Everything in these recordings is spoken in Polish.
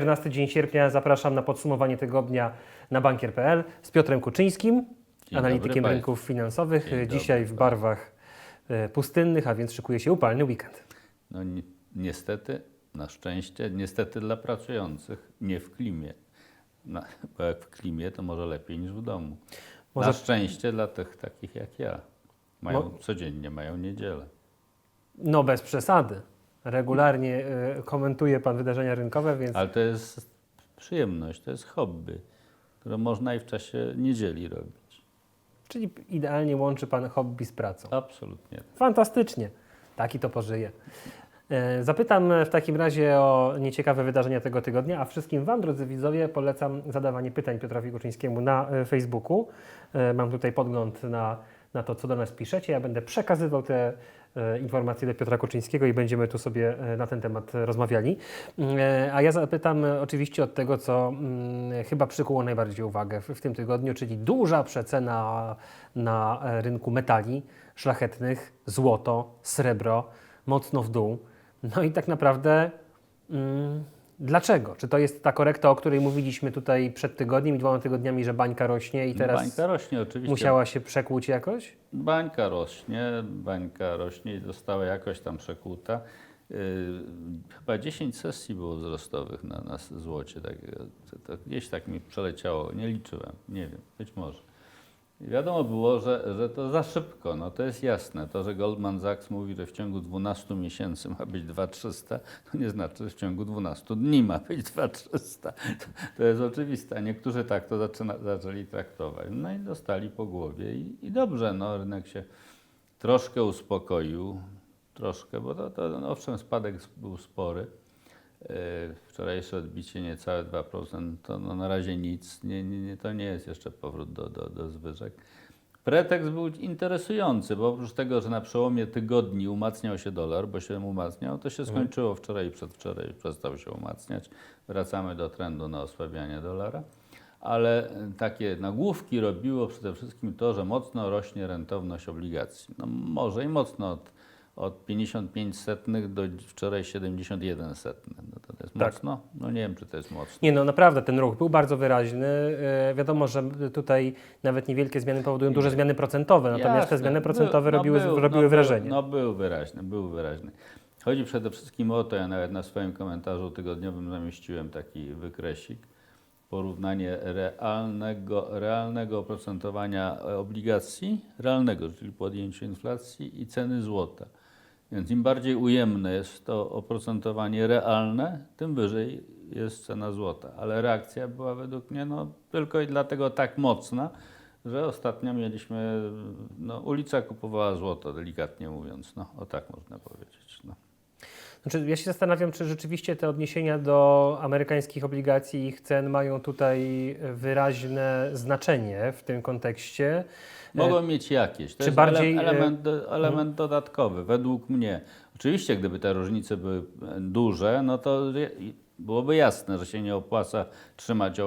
14 dzień sierpnia. Zapraszam na podsumowanie tygodnia na bankier.pl z Piotrem Kuczyńskim, Dzień analitykiem dobry rynków finansowych. Dzień Dzisiaj dobry w barwach e, pustynnych, a więc szykuje się upalny weekend. No ni niestety, na szczęście, niestety dla pracujących, nie w klimie. No, bo jak w klimie, to może lepiej niż w domu. Może- Na szczęście dla tych takich jak ja. Mają, Mo- codziennie mają niedzielę. No bez przesady. Regularnie e, komentuje Pan wydarzenia rynkowe, więc Ale to jest przyjemność, to jest hobby, które można i w czasie niedzieli robić. czyli idealnie łączy Pan hobby z pracą. Absolutnie. Fantastycznie. Taki to pożyje. E, Zapytam w takim razie o nieciekawe wydarzenia tego tygodnia, a wszystkim Wam, drodzy widzowie, polecam zadawanie pytań Piotrowi Kuczyńskiemu na e, Facebooku. Mam tutaj podgląd na, na to, co do nas piszecie. Ja będę przekazywał te informacje do Piotra Kuczyńskiego i będziemy tu sobie e, na ten temat rozmawiali. E, A ja zapytam e, oczywiście od tego, co mm, chyba przykuło najbardziej uwagę w, tym tygodniu, czyli duża przecena na e, rynku metali szlachetnych, złoto, srebro, mocno w dół. No i tak naprawdę mm, dlaczego? Czy to jest ta korekta, o której mówiliśmy tutaj przed tygodniem i dwoma tygodniami, że bańka rośnie i teraz Bańka rośnie oczywiście. musiała się przekłuć jakoś? Bańka rośnie, bańka rośnie i została jakoś tam przekłuta. Yy, chyba 10 sesji było wzrostowych na, na złocie. Tak, to, to gdzieś tak mi przeleciało, nie liczyłem, nie wiem, być może. Wiadomo było, że, że to za szybko, no to jest jasne. To, że Goldman Sachs mówi, że w ciągu 12 miesięcy ma być 2300, to nie znaczy, że w ciągu 12 dni ma być 2300. To, to jest oczywiste. A niektórzy tak to zaczyna, zaczęli traktować. No i dostali po głowie i, i dobrze, no rynek się troszkę uspokoił, troszkę, bo to, to no, owszem spadek był spory. Yy, Wczorajsze odbicie niecałe 2%, to no na razie nic, nie, nie, nie, to nie jest jeszcze powrót do, do, do zwyżek. Pretekst był interesujący, bo oprócz tego, że na przełomie tygodni umacniał się dolar, bo się umacniał, to się skończyło wczoraj i przedwczoraj, przestał się umacniać. Wracamy do trendu na osłabianie dolara. Ale takie nagłówki robiło przede wszystkim to, że mocno rośnie rentowność obligacji. No może i mocno od, od 55 setnych do wczoraj 71 setnych. No to, jest Tak. mocno? No nie wiem, czy to jest mocno. Nie no, naprawdę ten ruch był bardzo wyraźny. E, Wiadomo, że tutaj nawet niewielkie zmiany powodują duże zmiany procentowe, natomiast te Jasne. zmiany procentowe Był- robiły, był- robiły był- wrażenie. No był wyraźny, był wyraźny. Chodzi przede wszystkim o to, ja nawet na swoim komentarzu tygodniowym zamieściłem taki wykresik, porównanie realnego, realnego oprocentowania obligacji, realnego, czyli po odjęciu inflacji i ceny złota. Więc im bardziej ujemne jest to oprocentowanie realne, tym wyżej jest cena złota. Ale reakcja była według mnie no, tylko i dlatego tak mocna, że ostatnio mieliśmy, no, ulica kupowała złoto, delikatnie mówiąc, no, o tak można powiedzieć. No. Znaczy, ja się zastanawiam, czy rzeczywiście te odniesienia do amerykańskich obligacji i ich cen mają tutaj wyraźne znaczenie w tym kontekście. Mogą mieć jakieś. To czy jest bardziej, e, ele- element, do- element dodatkowy, według mnie. Oczywiście, gdyby te różnice były e, duże, no to byłoby jasne, że się nie opłaca trzymać e,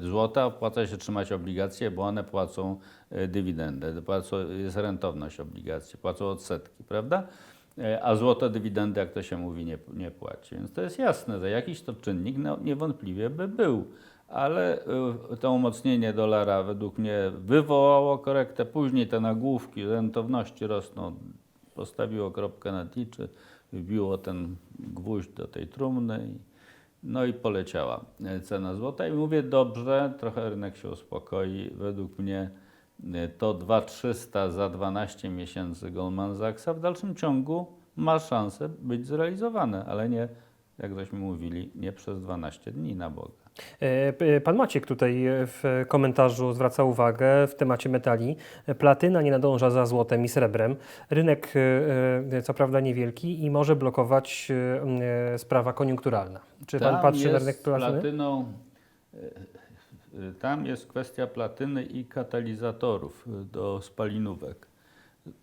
złota, opłaca się trzymać obligacje, bo one płacą e, dywidendę, płacą, jest rentowność obligacji, płacą odsetki, prawda? E, A złoto dywidendy, jak to się mówi, nie, nie płaci. Więc to jest jasne, że jakiś to czynnik no, niewątpliwie by był. Ale y, to umocnienie dolara według mnie wywołało korektę. Później te nagłówki rentowności rosną, postawiło kropkę na i, czy wbiło ten gwóźdź do tej trumny. No i poleciała e, cena złota. I mówię dobrze, trochę rynek się uspokoi. Według mnie e, to 2300 za 12 miesięcy Goldman Sachsa w dalszym ciągu ma szansę być zrealizowane, ale nie, jak żeśmy mówili, nie przez 12 dni na Boga. E, p- Pan Maciek tutaj e, w komentarzu zwraca uwagę w temacie metali. E, Platyna nie nadąża za złotem i srebrem. Rynek e, e, co prawda niewielki i może blokować e, e, sprawa koniunkturalna. Czy Pan Tam patrzy na rynek platyny? platyną, e, e, tam jest kwestia platyny i katalizatorów e, do spalinówek.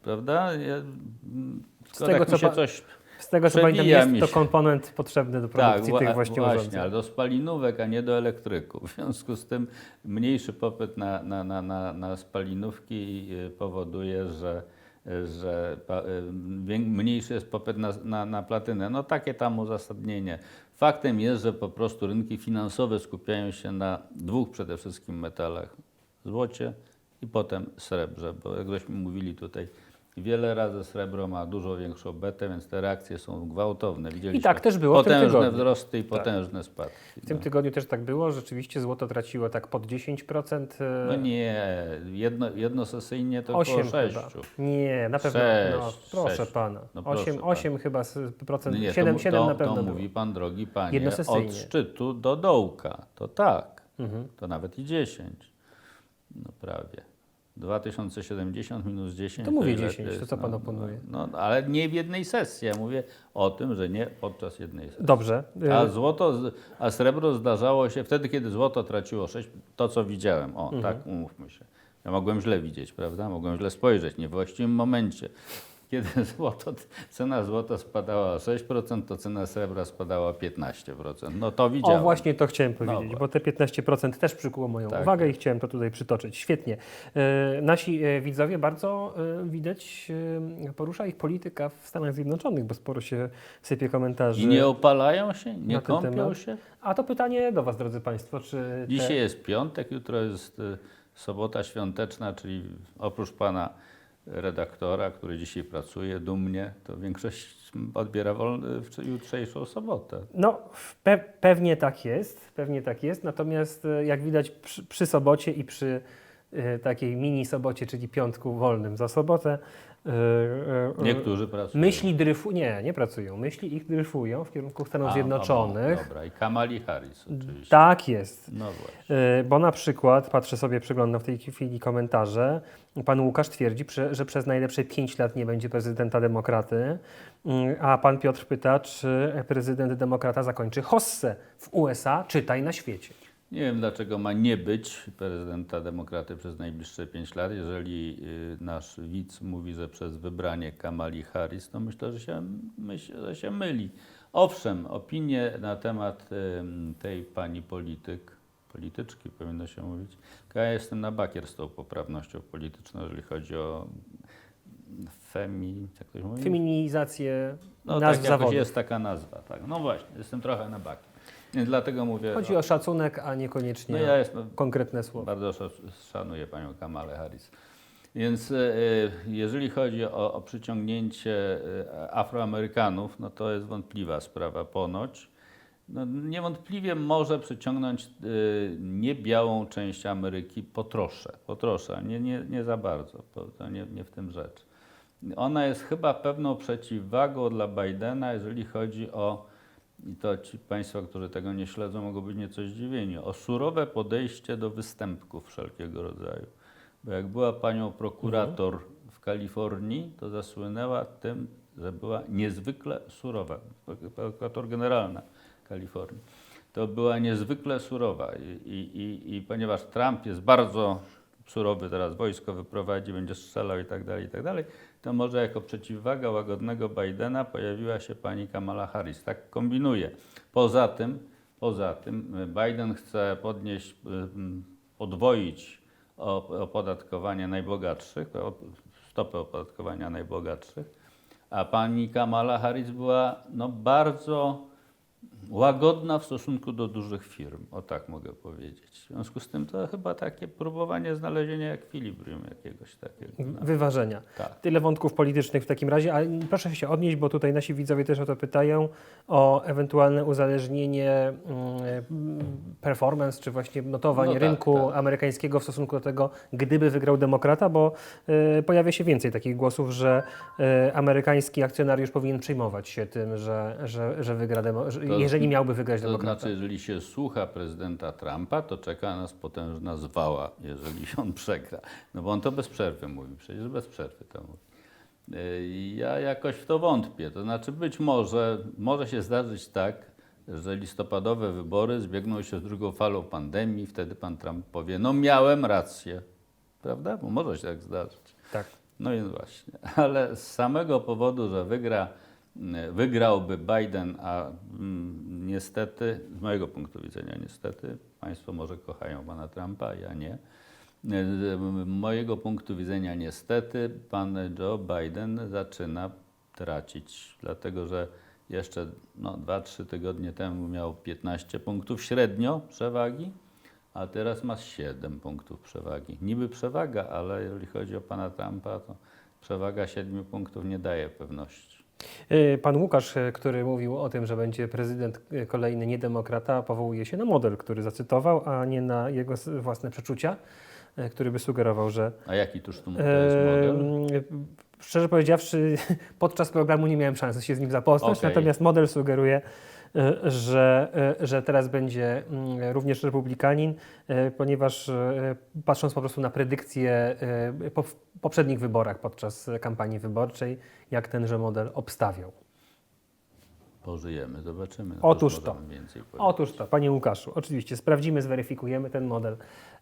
Prawda? Ja, mm, tylko tego, tak co się coś Z tego co pamiętam jest to komponent potrzebny do produkcji wła- tych właśnie, właśnie, urządzeń. ale do spalinówek, a nie do elektryków. W związku z tym mniejszy popyt na, na, na, na, na spalinówki y, powoduje, że y, że y, mniejszy jest popyt na, na, na platynę. No takie tam uzasadnienie. Faktem jest, że po prostu rynki finansowe skupiają się na dwóch przede wszystkim metalach. Złocie i potem srebrze, bo jak żeśmy mówili tutaj, wiele razy srebro ma dużo większą betę, więc te reakcje są gwałtowne. Widzieliśmy I tak też było w tym potężne tygodniu. wzrosty i Tak. potężne spadki. W tym no. tygodniu też tak było. Rzeczywiście złoto traciło tak pod 10%. e, No nie, jedno, jednosesyjnie to 8 około 6. chyba. Nie, na pewno. no, Sześć, proszę sześć. pana. No proszę 8, pana. 8 chyba z procent, No nie, 7, to, 7 to, na pewno to mówi pan, drogi panie, od szczytu do dołka. To tak, Mhm. to nawet i 10. No prawie. 2070 minus 10. To mówię ile 10, to jest? co pan no, oponuje? No, no, ale nie w jednej sesji. Ja mówię o tym, że nie podczas jednej sesji. Dobrze. A złoto, z- a srebro zdarzało się wtedy, kiedy złoto traciło 6, to co widziałem. O, Mhm. tak, umówmy się. Ja mogłem źle widzieć, prawda? Mogłem źle spojrzeć, nie w właściwym momencie. Kiedy złoto, cena złota spadała o 6%, to cena srebra spadała o 15%. No to widziałem. O, właśnie to chciałem powiedzieć, właśnie. bo te 15% też przykuło moją Tak. uwagę i chciałem to tutaj przytoczyć. Świetnie. E, nasi e, widzowie bardzo e, widać e, porusza ich polityka w Stanach Zjednoczonych, bo sporo się sypie komentarzy. I nie opalają się? Nie kąpią temat? się? A to pytanie do Was, drodzy Państwo, czy te... Dzisiaj jest piątek, jutro jest y, sobota świąteczna, czyli oprócz pana redaktora, który dzisiaj pracuje dumnie, to większość odbiera wolny, w jutrzejszą sobotę. No, pe pewnie tak jest, pewnie tak jest. Natomiast e, jak widać przy, przy sobocie i przy e, takiej mini sobocie, czyli piątku wolnym za sobotę, Niektórzy pracują. myśli dryfują, nie, nie pracują, myśli ich dryfują w kierunku Stanów A, Zjednoczonych. Dobra, i Kamali Harris oczywiście. Tak jest. No właśnie. E, Bo na przykład, patrzę sobie, przeglądam w tej chwili komentarze, pan Łukasz twierdzi, że przez najlepsze 5 lat nie będzie prezydenta demokraty, Mm, a pan Piotr pyta, czy prezydent demokrata zakończy hossę w USA, czytaj na świecie. Nie wiem, dlaczego ma nie być prezydenta demokraty przez najbliższe 5 lat. Jeżeli y, nasz widz mówi, że przez wybranie Kamali Harris, to myślę, że się, myślę, że się myli. Owszem, opinie na temat ym, tej pani polityk, polityczki powinno się mówić, ja jestem na bakier z tą poprawnością polityczną, jeżeli chodzi o femi, jak to się mówi? Feminizację No nazw tak, zawodów. jest taka nazwa. Tak. No właśnie, jestem trochę na bakier. Więc dlatego mówię... Chodzi o szacunek, a niekoniecznie No ja jestem, konkretne słowa. bardzo sz- szanuję panią Kamalę Harris. Więc e, jeżeli chodzi o, o przyciągnięcie e, Afroamerykanów, no to jest wątpliwa sprawa ponoć. No, niewątpliwie może przyciągnąć e, niebiałą część Ameryki po trosze, po trosze, nie, nie, nie za bardzo, to, to nie, nie w tym rzecz. Ona jest chyba pewną przeciwwagą dla Bidena, jeżeli chodzi o, i to ci Państwo, którzy tego nie śledzą, mogą być nieco zdziwieni, o surowe podejście do występków wszelkiego rodzaju. Bo jak była panią prokurator w Kalifornii, to zasłynęła tym, że była niezwykle surowa. Prokurator generalna Kalifornii. To była niezwykle surowa i, i, i, i ponieważ Trump jest bardzo surowy, teraz wojsko wyprowadzi, będzie strzelał i tak dalej, i tak dalej, to może jako przeciwwaga łagodnego Bidena pojawiła się pani Kamala Harris. Tak kombinuje. Poza tym, poza tym y, Biden chce podnieść, y, mm, podwoić opodatkowanie najbogatszych, stopę opodatkowania najbogatszych, a pani Kamala Harris była no, bardzo łagodna w stosunku do dużych firm, o tak mogę powiedzieć. W związku z tym to chyba takie próbowanie znalezienia ekwilibrium jakiegoś takiego. No, Wyważenia. tak. Tyle wątków politycznych w takim razie, ale proszę się odnieść, bo tutaj nasi widzowie też o to pytają, o ewentualne uzależnienie mm, performance, czy właśnie notowań No tak, rynku tak. amerykańskiego w stosunku do tego, gdyby wygrał demokrata, bo y, pojawia się więcej takich głosów, że y, amerykański akcjonariusz powinien przejmować się tym, że, że, że wygra, demo, że, To- jeżeli miałby wygrać To demokrata. znaczy, jeżeli się słucha prezydenta Trumpa, to czeka nas potężna zwała, jeżeli on przegra. No bo on to bez przerwy mówi, przecież bez przerwy to mówi. Yy, Ja jakoś w to wątpię. To znaczy być może, może się zdarzyć tak, że listopadowe wybory zbiegną się z drugą falą pandemii, wtedy pan Trump powie, no miałem rację. Prawda? Bo może się tak zdarzyć. Tak. No więc właśnie, ale z samego powodu, że wygra, wygrałby Biden, a mm, niestety, z mojego punktu widzenia niestety, Państwo może kochają pana Trumpa, ja nie, Z mojego punktu widzenia niestety pan Joe Biden zaczyna tracić, dlatego że jeszcze no, 2-3 tygodnie temu miał 15 punktów średnio przewagi, a teraz ma 7 punktów przewagi. Niby przewaga, ale jeżeli chodzi o pana Trumpa, to przewaga 7 punktów nie daje pewności. Y, Pan Łukasz, y, który mówił o tym, że będzie prezydent y, kolejny niedemokrata, powołuje się na model, który zacytował, a nie na jego własne przeczucia, y, który by sugerował, że. A jaki tuż tu to jest model? Szczerze powiedziawszy, podczas programu nie miałem szansy się z nim zapoznać, Okej. natomiast model sugeruje, że, y, że teraz będzie mm, również republikanin, y, ponieważ patrząc po prostu na predykcje po poprzednich wyborach podczas kampanii wyborczej, jak tenże model obstawiał. Pożyjemy, zobaczymy. No Otóż to. Otóż to, panie Łukaszu, oczywiście sprawdzimy, zweryfikujemy ten model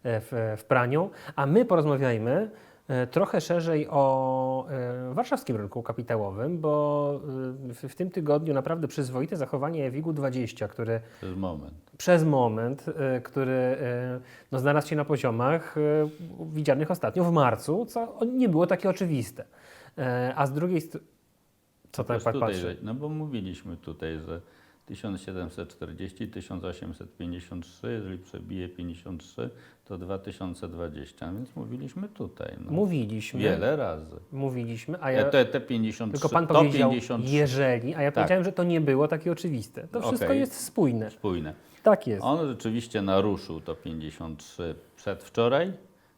e, w, w praniu, a my porozmawiajmy e, trochę szerzej o e, warszawskim rynku kapitałowym, bo e, w, tym tygodniu naprawdę przyzwoite zachowanie WIG-20, które Przez moment. przez moment, e, który e, no, znalazł się na poziomach e, widzianych ostatnio w marcu, co nie było takie oczywiste. E, A z drugiej strony, co tak prostu pan patrzy? No bo mówiliśmy tutaj, że 1740, 1853, jeżeli przebije 53, to 2020, więc mówiliśmy tutaj. No. Mówiliśmy. Wiele razy. Mówiliśmy, a Ja... ja, Te, te 53, Tylko pan powiedział 53 jeżeli, a ja Tak. powiedziałem, że to nie było takie oczywiste. To wszystko Okej. jest spójne. spójne. Tak jest. On rzeczywiście naruszył to 53 przedwczoraj.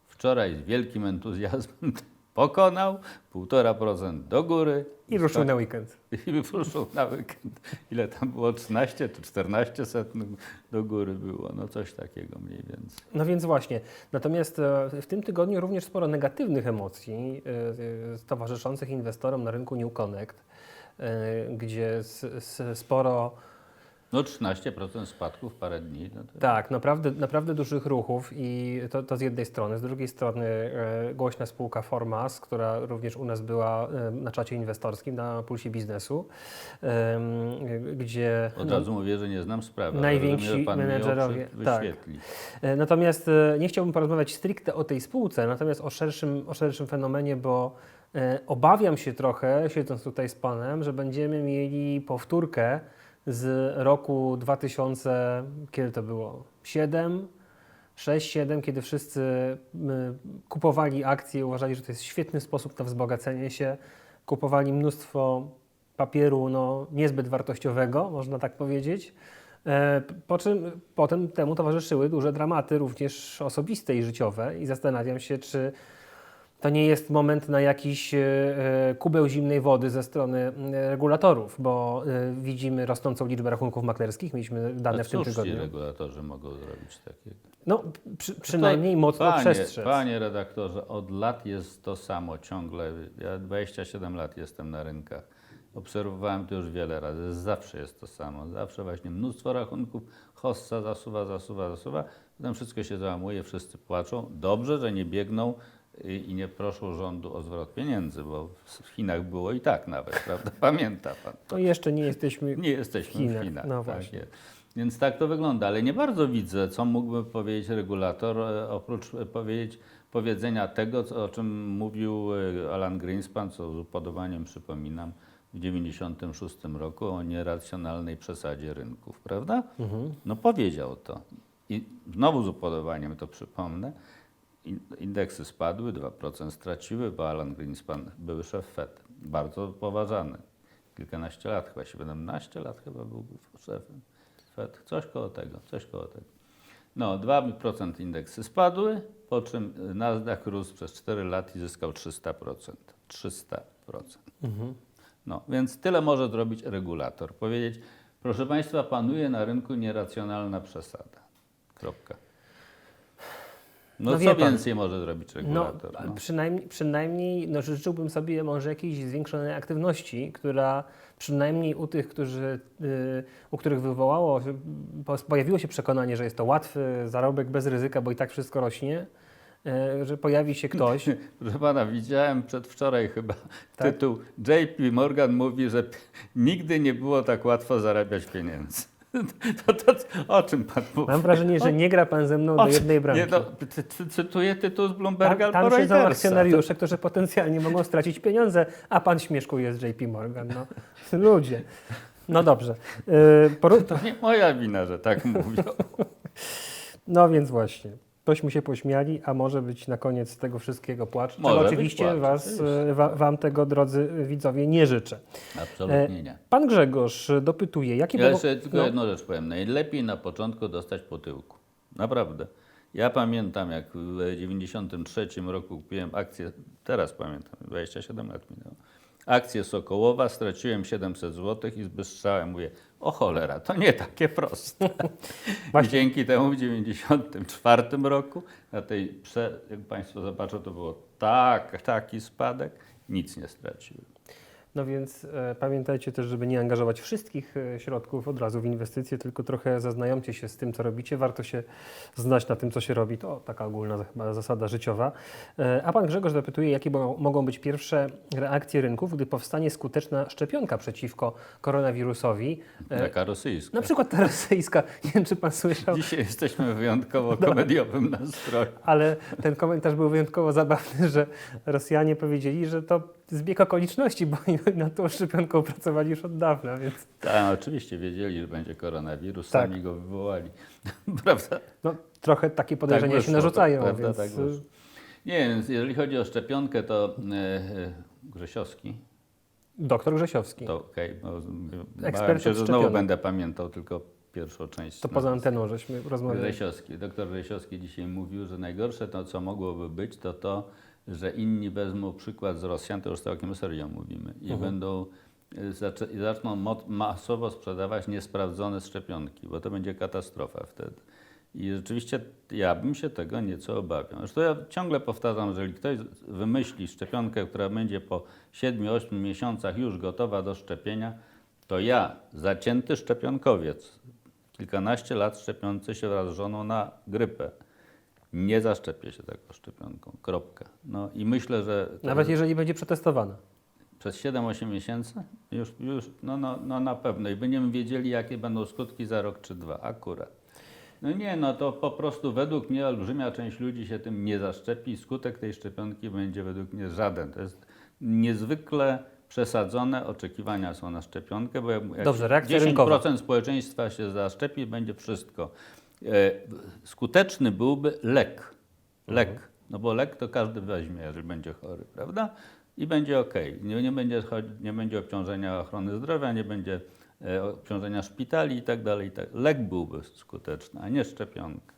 Wczoraj z wielkim entuzjazmem pokonał, 1,5% do góry. I ruszył na weekend. I ruszył na weekend. Ile tam było? 13 czy 14 setnych do góry było. No coś takiego mniej więcej. No więc właśnie. Natomiast e, w tym tygodniu również sporo negatywnych emocji e, towarzyszących inwestorom na rynku New Connect, e, gdzie sporo No 13% spadku w parę dni. No to Tak, naprawdę, naprawdę dużych ruchów i to, to z jednej strony. Z drugiej strony e, głośna spółka Formas, która również u nas była e, na czacie inwestorskim, na Pulsie Biznesu, em, gdzie... Od no, razu mówię, że nie znam sprawy. Najwięksi pan menedżerowie, tak. E, Natomiast e, nie chciałbym porozmawiać stricte o tej spółce, natomiast o szerszym, o szerszym fenomenie, bo e, obawiam się trochę, siedząc tutaj z Panem, że będziemy mieli powtórkę z roku 2000, kiedy to było? 7, 6, 7, kiedy wszyscy kupowali akcje, uważali, że to jest świetny sposób na wzbogacenie się, kupowali mnóstwo papieru no, niezbyt wartościowego, można tak powiedzieć. E, Po czym potem temu towarzyszyły duże dramaty, również osobiste i życiowe, i zastanawiam się, czy to nie jest moment na jakiś e, e, kubeł zimnej wody ze strony e, regulatorów, bo widzimy rosnącą liczbę rachunków maklerskich, mieliśmy dane A w tym cóż ci tygodniu. regulatorzy mogą zrobić takiego? No, przy, przynajmniej mocno panie, przestrzec. Panie redaktorze, od lat jest to samo ciągle. Ja 27 lat jestem na rynkach. Obserwowałem to już wiele razy. Zawsze jest to samo. Zawsze właśnie mnóstwo rachunków, hossa zasuwa, zasuwa, zasuwa. Potem wszystko się załamuje, wszyscy płaczą. Dobrze, że nie biegną i, nie proszą rządu o zwrot pieniędzy, bo w Chinach było i tak nawet, prawda? Pamięta pan. No i jeszcze nie jesteśmy Nie jesteśmy W Chinach, w Chinach. no właśnie. Więc tak to wygląda, ale nie bardzo widzę, co mógłby powiedzieć regulator, e, oprócz e, powiedzieć, powiedzenia tego, o czym mówił e, Alan Greenspan, co z upodobaniem przypominam, w 1996 roku o nieracjonalnej przesadzie rynków, prawda? Mhm. No powiedział to. I znowu z upodobaniem to przypomnę. In- Indeksy spadły, 2% straciły, bo Alan Greenspan, były szef Fed, bardzo poważany. Kilkanaście lat, chyba 17 lat chyba był szefem Fed. Coś koło tego, coś koło tego. No, 2% indeksy spadły, po czym Nasdaq rósł przez 4 lata i zyskał 300%. 300%. Mhm. No, więc tyle może zrobić regulator. Powiedzieć, proszę Państwa, panuje na rynku nieracjonalna przesada. Kropka. No, No co pan, więcej może zrobić No, regulator? a No, przynajmniej, przynajmniej no, życzyłbym sobie może jakiejś zwiększonej aktywności, która przynajmniej u tych, którzy, y, u których wywołało, po- pojawiło się przekonanie, że jest to łatwy zarobek bez ryzyka, bo i tak wszystko rośnie, y, że pojawi się ktoś, Proszę Pana, widziałem przedwczoraj chyba Tak? tytuł JP Morgan mówi, że nigdy nie było tak łatwo zarabiać pieniędzy. To, to, o czym pan mówi? Mam wrażenie, że nie gra pan ze mną O do jednej bramki. Nie, no, cy- cy- cytuję tytuł z Tam, Bloomberga tam albo siedzą akcjonariusze, którzy potencjalnie mogą stracić pieniądze, a pan śmieszkuje z JP Morgan. No, ludzie. No dobrze. Yy, poru- To nie moja wina, że tak mówią. no więc właśnie. Tośmy się pośmiali, a może być na koniec tego wszystkiego płacz. Może oczywiście płacz, was, e, wa, Wam tego, drodzy widzowie, nie życzę. Absolutnie nie. Pan Grzegorz dopytuje, jakie Ja jeszcze tylko no, jedną rzecz powiem. Najlepiej na początku dostać po tyłku. Naprawdę. Ja pamiętam, jak w 93 roku kupiłem akcję, teraz pamiętam, 27 lat minęło. Akcję Sokołowa, straciłem 700 zł i zbystrzałem. Mówię, o cholera, to nie takie proste. I dzięki temu w 94 roku, na tej, prze, jak Państwo zobaczą, to było tak, taki spadek, nic nie straciłem. No więc e, pamiętajcie też, żeby nie angażować wszystkich e, środków od razu w inwestycje, tylko trochę zaznajomcie się z tym, co robicie. Warto się znać na tym, co się robi. To taka ogólna chyba zasada życiowa. E, a pan Grzegorz zapytuje, jakie bo- mogą być pierwsze reakcje rynków, gdy powstanie skuteczna szczepionka przeciwko koronawirusowi. E, Taka rosyjska. na przykład ta rosyjska. Nie wiem, czy pan słyszał. Dzisiaj jesteśmy w wyjątkowo komediowym nastroju. Ale ten komentarz był wyjątkowo zabawny, że Rosjanie powiedzieli, że to zbieg okoliczności, bo nad tą szczepionką pracowali już od dawna, więc Tak, oczywiście wiedzieli, że będzie koronawirus, Tak. sami go wywołali. Prawda? no, trochę takie podejrzenia Tak się narzucają. prawda, więc, tak wyszło. Nie, więc jeżeli chodzi o szczepionkę, to e, e, Grzesiowski, doktor Grzesiowski. to okej, bo Ekspert się, że znowu będę pamiętał tylko pierwszą część. To poza anteną żeśmy rozmawiali. Grzesiowski. Doktor Grzesiowski dzisiaj mówił, że najgorsze to, co mogłoby być, to to, że inni wezmą przykład z Rosjan, to już całkiem serio mówimy, i Mhm. będą i zaczną masowo sprzedawać niesprawdzone szczepionki, bo to będzie katastrofa wtedy. I rzeczywiście ja bym się tego nieco obawiał. Zresztą ja ciągle powtarzam, jeżeli ktoś wymyśli szczepionkę, która będzie po 7-8 miesiącach już gotowa do szczepienia, to ja, zacięty szczepionkowiec, kilkanaście lat szczepiący się wraz z żoną na grypę, nie zaszczepię się taką szczepionką. Kropka. No i myślę, że Nawet jeżeli będzie przetestowana. przez 7-8 miesięcy już, już no, no, no na pewno i będziemy wiedzieli, jakie będą skutki za rok czy dwa, akurat. No nie, no to po prostu według mnie olbrzymia część ludzi się tym nie zaszczepi. Skutek tej szczepionki będzie według mnie żaden. To jest niezwykle przesadzone oczekiwania są na szczepionkę, bo jak Dobrze, reakcja 10% rynkowa. społeczeństwa się zaszczepi, będzie wszystko. E, skuteczny byłby lek. Lek. No bo lek to każdy weźmie, jeżeli będzie chory, prawda? I będzie ok. Nie, nie, będzie, nie będzie obciążenia ochrony zdrowia, nie będzie e, obciążenia szpitali i tak dalej. tak. Lek byłby skuteczny, a nie szczepionka.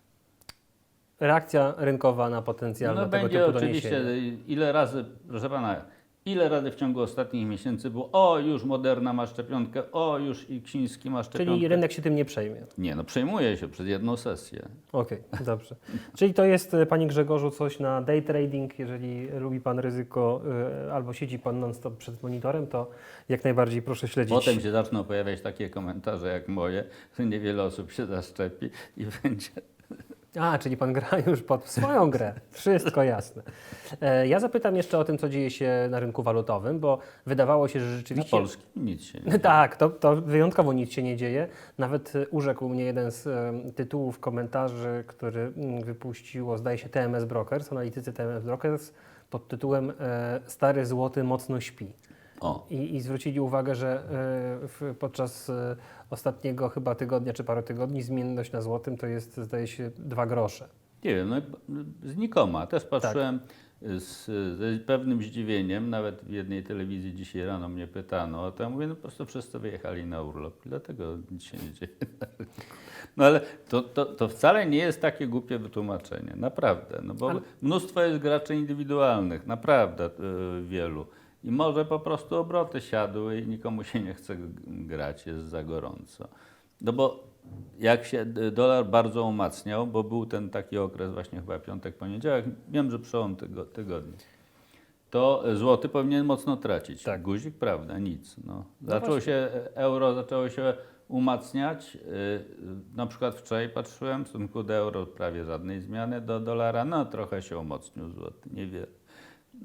Reakcja rynkowa na potencjalne No tego będzie typu oczywiście, doniesienia. ile razy, proszę pana, ile razy w ciągu ostatnich miesięcy było, o już Moderna ma szczepionkę, o już i Ksiński ma szczepionkę. Czyli rynek się tym nie przejmie. Nie, no przejmuje się przez jedną sesję. Okej, dobrze. Czyli to jest, e, Panie Grzegorzu, coś na day trading. Jeżeli lubi Pan ryzyko e, albo siedzi Pan non-stop przed monitorem, to jak najbardziej proszę śledzić. Potem się zaczną pojawiać takie komentarze jak moje, że niewiele osób się zaszczepi i będzie. A, czyli Pan gra już pod swoją grę. Wszystko jasne. E, Ja zapytam jeszcze o tym, co dzieje się na rynku walutowym, bo wydawało się, że Na rzeczywiście... Polskim nic się nie Tak, to, to wyjątkowo nic się nie dzieje. Nawet urzekł mnie jeden z e, tytułów komentarzy, który mm, wypuściło, zdaje się, TMS Brokers, analitycy TMS Brokers, pod tytułem e, Stary złoty mocno śpi. O, I, I zwrócili uwagę, że e, w, podczas e, ostatniego chyba tygodnia czy paru tygodni zmienność na złotym to jest, zdaje się, dwa grosze. nie wiem, no, znikoma. Też patrzyłem z, ze pewnym zdziwieniem, nawet w jednej telewizji dzisiaj rano mnie pytano, to ja mówię, no po prostu wszyscy wyjechali na urlop dlatego nic się nie dzieje. No ale to, to, to wcale nie jest takie głupie wytłumaczenie, naprawdę, no bo Ale- mnóstwo jest graczy indywidualnych, naprawdę y, wielu. I może po prostu obroty siadły i nikomu się nie chce grać, jest za gorąco. No bo jak się dolar bardzo umacniał, bo był ten taki okres właśnie chyba piątek, poniedziałek, wiem, że przełom tygo, tygodnia, to złoty powinien mocno tracić. Tak. Guzik, prawda, nic. No. No się, euro zaczęło się umacniać. Yy, Na przykład wczoraj patrzyłem, w stosunku do euro prawie żadnej zmiany, do dolara, no trochę się umocnił złoty, niewiele.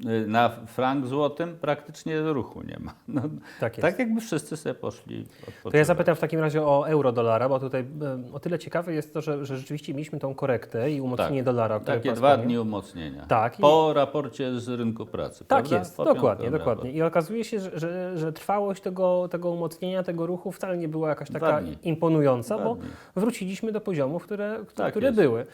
Y, Na frank złotym praktycznie ruchu nie ma. No, Tak tak jakby wszyscy sobie poszli To ja odpoczywać. zapytam w takim razie o euro-dolara, bo tutaj o tyle ciekawe jest to, że, że rzeczywiście mieliśmy tą korektę i umocnienie Tak. dolara. Takie dwa wspomniał. dni umocnienia. Tak, Po raporcie z rynku pracy. Tak prawda? jest, Po dokładnie, dokładnie. I okazuje się, że, że, że trwałość tego, tego umocnienia, tego ruchu wcale nie była jakaś taka imponująca, Dwa bo dni. wróciliśmy do poziomów, które, Tak które były.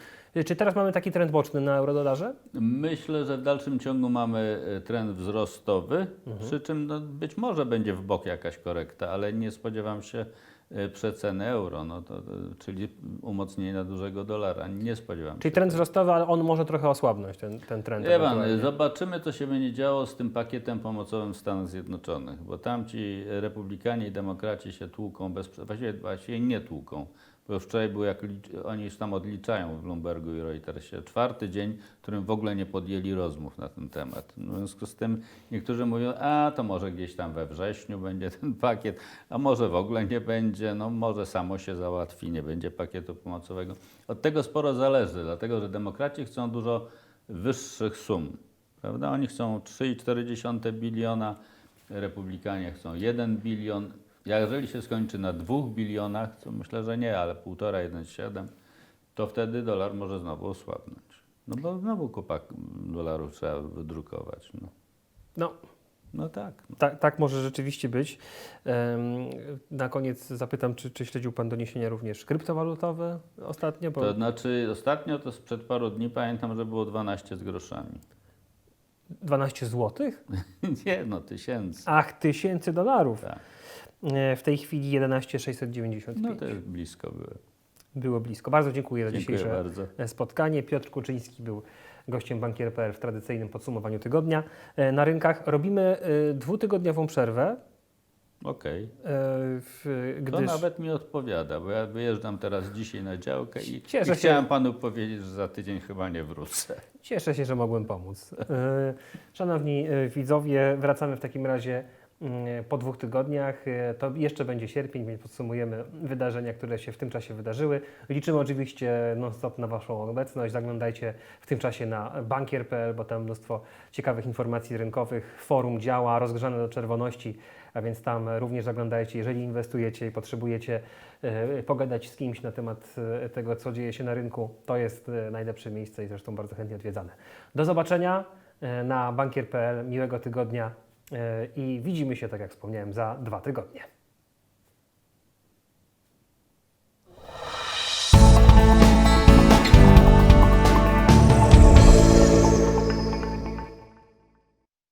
Czy teraz mamy taki trend boczny na eurodolarze? Myślę, że w dalszym ciągu mamy e, trend wzrostowy, Mhm. przy czym no, być może będzie w bok jakaś korekta, ale nie spodziewam się e, przeceny euro, no to, to, czyli umocnienia dużego dolara. Nie spodziewam Czyli się. trend wzrostowy, ale on może trochę osłabnąć, ten, ten trend. Ewentualnie. zobaczymy, co się będzie działo z tym pakietem pomocowym w Stanach Zjednoczonych, bo tam ci republikanie i demokraci się tłuką, bez, właściwie, właściwie nie tłuką. Bo wczoraj było, jak oni już tam odliczają w Bloombergu i Reutersie, czwarty dzień, w którym w ogóle nie podjęli rozmów na ten temat. W związku z tym niektórzy mówią, a to może gdzieś tam we wrześniu będzie ten pakiet, a może w ogóle nie będzie, no może samo się załatwi, nie będzie pakietu pomocowego. Od tego sporo zależy, dlatego że demokraci chcą dużo wyższych sum. Prawda? Oni chcą 3,4 biliona, republikanie chcą 1 bilion. Jeżeli się skończy na 2 bilionach, co myślę, że nie, ale 1,5, 1,7, to wtedy dolar może znowu osłabnąć. No bo znowu kupa dolarów trzeba wydrukować. No, No, no tak. tak, tak może rzeczywiście być. Na koniec zapytam, czy, czy śledził Pan doniesienia również kryptowalutowe ostatnio? Bo To znaczy ostatnio to sprzed paru dni pamiętam, że było 12 z groszami. 12 złotych? nie, no tysięcy. Ach, tysięcy dolarów. Tak. E, W tej chwili 11,695. No to już blisko było. Było blisko. Bardzo dziękuję za Dziękuję dzisiejsze bardzo. spotkanie. Piotr Kuczyński był gościem Bankier.pl w tradycyjnym podsumowaniu tygodnia. E, Na rynkach robimy e, dwutygodniową przerwę, Okej. e, w- To gdyż nawet mi odpowiada, bo ja wyjeżdżam teraz dzisiaj na działkę i, Cieszę i się. chciałem panu powiedzieć, że za tydzień chyba nie wrócę. Cieszę się, że mogłem pomóc. E, Szanowni e, widzowie, wracamy w takim razie mm, po dwóch tygodniach. E, To jeszcze będzie sierpień, więc podsumujemy wydarzenia, które się w tym czasie wydarzyły. Liczymy oczywiście non-stop na Waszą obecność. Zaglądajcie w tym czasie na bankier.pl, bo tam mnóstwo ciekawych informacji rynkowych. Forum działa, rozgrzane do czerwoności, a więc tam również zaglądajcie. Jeżeli inwestujecie i potrzebujecie e, pogadać z kimś na temat e, tego, co dzieje się na rynku, to jest e, najlepsze miejsce i zresztą bardzo chętnie odwiedzane. Do zobaczenia na bankier.pl. Miłego tygodnia i widzimy się, tak jak wspomniałem, za dwa tygodnie.